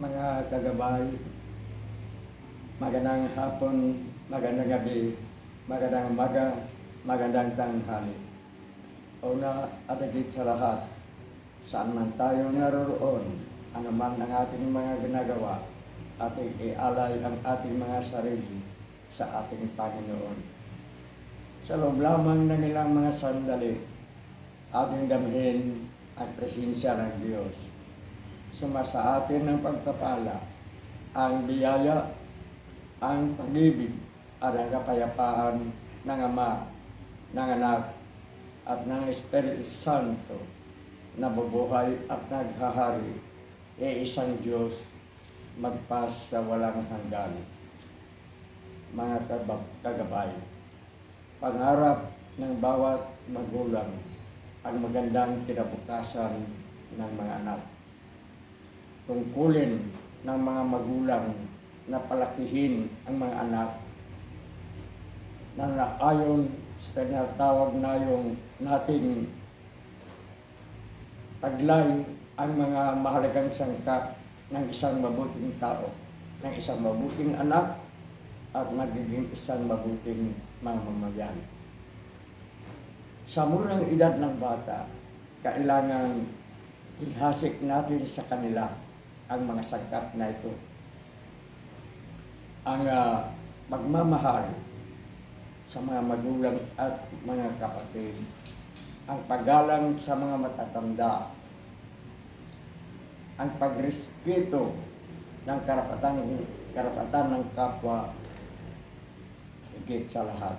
mga kagabay, magandang hapon, magandang gabi, magandang umaga, magandang tanghali. Una at higit sa lahat, saan man tayo naroroon, ano man ang ating mga ginagawa, ating ialay ang ating mga sarili sa ating Panginoon. Sa loob lamang ng ilang mga sandali, ating damhin ang presensya ng Diyos. Sumasa atin ng pagpapala, ang biyaya, ang pag-ibig, at ang kapayapaan ng Ama, ng Anak, at ng Espiritu Santo na bubuhay at naghahari, e isang Diyos magpas sa walang hanggan. Mga kagabay, pangarap ng bawat magulang ang magandang kinabukasan ng mga anak. Tungkulin ng mga magulang na palakihin ang mga anak na naayon sa tinatawag na yung nating taglay ang mga mahalagang sangkap ng isang mabuting tao, ng isang mabuting anak at magiging isang mabuting mamamayan. Sa murang edad ng bata, kailangan ihasik natin sa kanila ang mga sangkap na ito. Ang ah, pagmamahal sa mga magulang at mga kapatid, ang paggalang sa mga matatanda, ang pagrespeto ng karapatan karapatan ng kapwa higit sa lahat.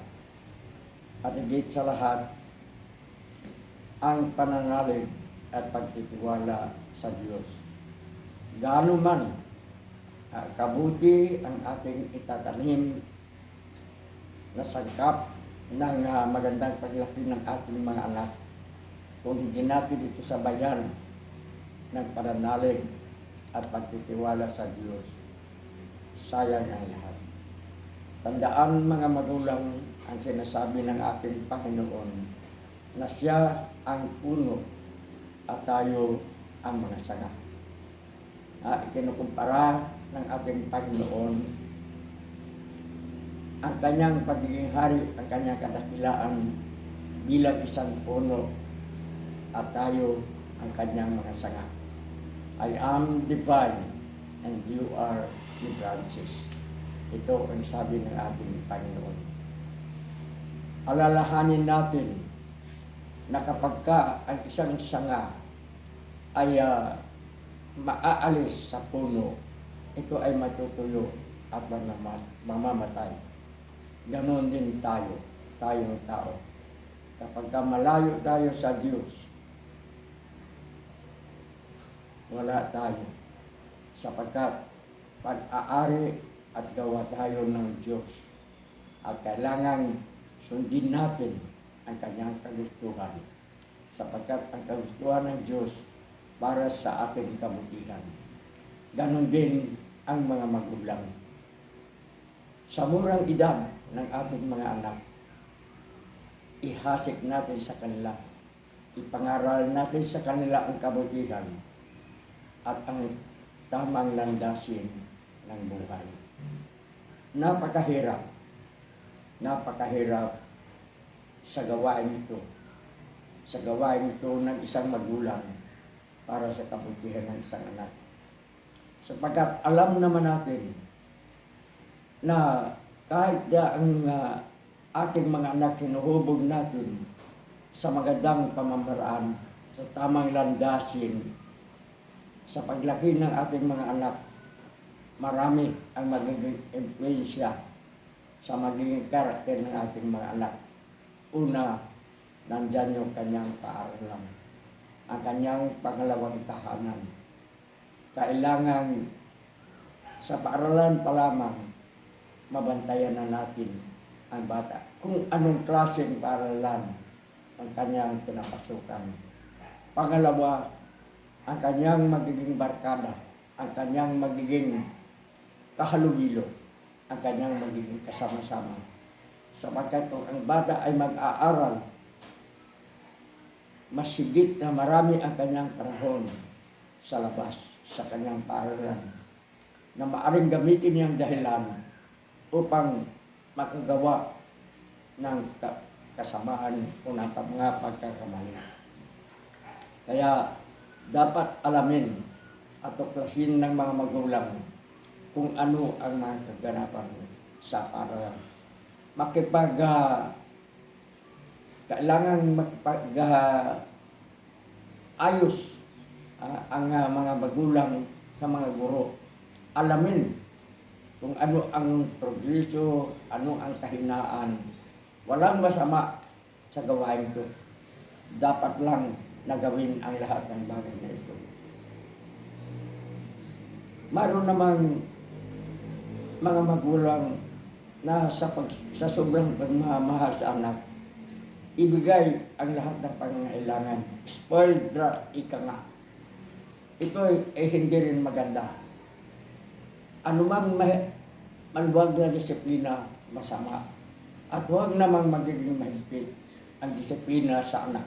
At higit sa lahat, ang pananalig at pagtitiwala sa Diyos. Gaano man ah, kabuti ang ating itatanim na sangkap ng ah, magandang paglaki ng ating mga anak. Kung hindi natin ito sabayan ng pananalig at pagtitiwala sa Diyos, sayang ang lahat. Tandaan mga magulang ang sinasabi ng ating Panginoon na siya ang puno at tayo ang mga sanga. Ah, ikinukumpara ng ating Panginoon ang kanyang pagiging hari, ang kanyang kadakilaan bilang isang puno at tayo ang kanyang mga sanga. I am the vine and you are the branches. Ito ang sabi ng ating Panginoon. Alalahanin natin na kapag ka ang isang sanga ay ah, maaalis sa puno, ito ay matutuyo at mamama- mamamatay. Ganon din tayo, tayong tao. Kapag ka malayo tayo sa Diyos, wala tayo. Sapagkat pag-aari at gawa tayo ng Diyos. At kailangan sundin natin ang kanyang kagustuhan. Sapagkat ang kagustuhan ng Diyos para sa ating kabutihan. Ganon din ang mga magulang. Sa murang edad ng ating mga anak, ihasik natin sa kanila, ipangaral natin sa kanila ang kabutihan at ang tamang landasin ng buhay. Napakahirap, napakahirap sa gawain ito, sa gawain ito ng isang magulang para sa kabutihan ng isang anak. Sapagkat alam naman natin na kahit na ang ah, ating mga anak hinuhubog natin sa magandang pamamaraan, sa tamang landasin, sa paglaki ng ating mga anak, marami ang magiging influensya sa magiging karakter ng ating mga anak. Una, nandyan yung kanyang paaralan, ang kanyang pangalawang tahanan. Kailangan sa paaralan pa lamang, mabantayan na natin ang bata. Kung anong klaseng paaralan ang kanyang pinapasukan. Pangalawa, ang kanyang magiging barkada, ang kanyang magiging kahalubilo, ang kanyang magiging kasama-sama. Sapagkat kung ang bata ay mag-aaral, masigit na marami ang kanyang panahon sa labas, sa kanyang paaralan. na maaring gamitin niyang dahilan upang makagawa ng ka- kasamaan o ng mga pagkakamali. Kaya dapat alamin at tuklasin ng mga magulang kung ano ang mga kaganapan sa para makipag ah, kailangan makipag ah, ayos ah, ang ah, mga magulang sa mga guro. Alamin kung ano ang progreso, ano ang kahinaan. Walang masama sa gawain ito. Dapat lang nagawin ang lahat ng bagay na ito. Maroon namang mga magulang na sa, pag, sa sobrang pagmamahal sa anak, ibigay ang lahat ng pangangailangan. Spoiled brat, ika nga. Ito ay, ay hindi rin maganda. Anumang ma- maluwag na disiplina, masama. At huwag namang magiging mahigpit ang disiplina sa anak.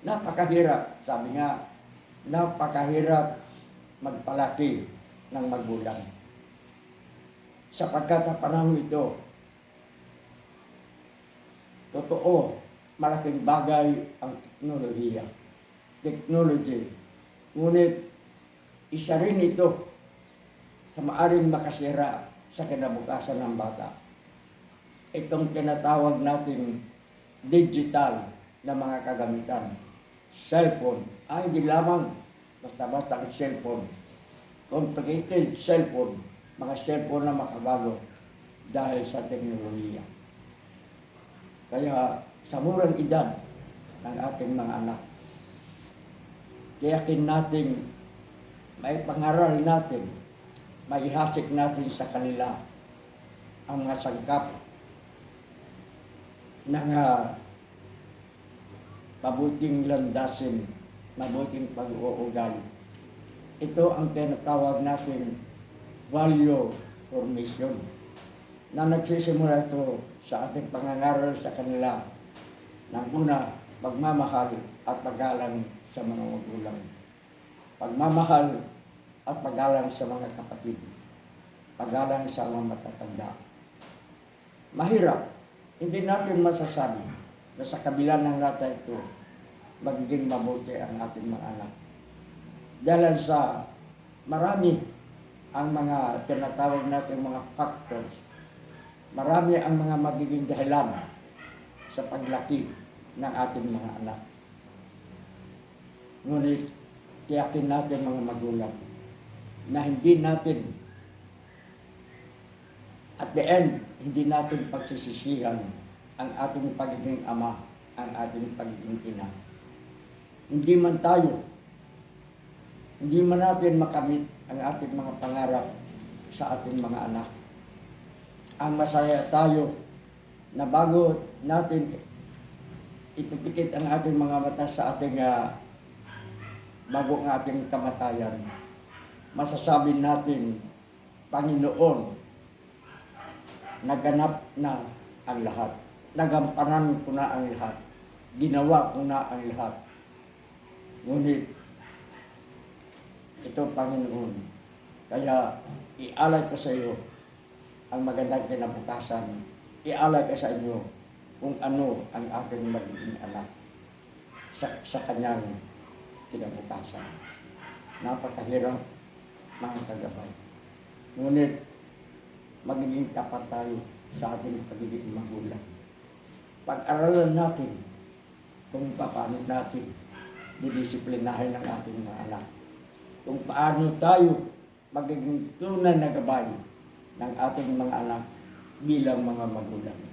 Napakahirap, sabi nga, napakahirap magpalaki ng magulang. Sapagkat sa panahon ito, totoo, malaking bagay ang teknolohiya. Technology. Ngunit, isa rin ito sa maaring makasira sa kinabukasan ng bata. Itong tinatawag nating digital na mga kagamitan. Cellphone. Ay, hindi lamang basta-basta ang cellphone. Complicated cellphone. Mga cellphone na makabago dahil sa teknolohiya. Kaya sa murang edad ng ating mga anak, tiyakin natin, may pangaral natin, maihasik natin sa kanila ang mga sangkap ng ah, mabuting landasin, mabuting pag-uugali. Ito ang tinatawag natin value formation na nagsisimula ito sa ating pangangaral sa kanila ng una, pagmamahal at paggalang sa mga magulang. Pagmamahal at paggalang sa mga kapatid. Paggalang sa mga matatanda. Mahirap. Hindi natin masasabi na sa kabila ng lahat ito, magiging mabuti ang ating mga anak. Dahil sa marami ang mga tinatawag natin mga factors. Marami ang mga magiging dahilan sa paglaki ng ating mga anak. Ngunit, tiyakin natin mga magulang na hindi natin at the end, hindi natin pagsisisihan ang ating pagiging ama, ang ating pagiging ina. Hindi man tayo, hindi man natin makamit ang ating mga pangarap sa ating mga anak. Ang masaya tayo na bago natin ipipikit ang ating mga mata sa ating ah, bago ang ating kamatayan, masasabi natin, Panginoon, naganap na ang lahat. Nagampanan ko na ang lahat. Ginawa ko na ang lahat. Ngunit, ito Panginoon, kaya ialay ko sa iyo ang magandang kinabukasan. Ialay ko sa inyo kung ano ang aking magiging anak sa, sa kanyang kinabukasan. Napakahirap mga kagabay. Ngunit, magiging tapat tayo sa ating pagiging magulang. Pag-aralan natin kung paano natin didisiplinahin ang ating mga anak. Kung paano tayo magiging tunay na gabay ng ating mga anak bilang mga magulang.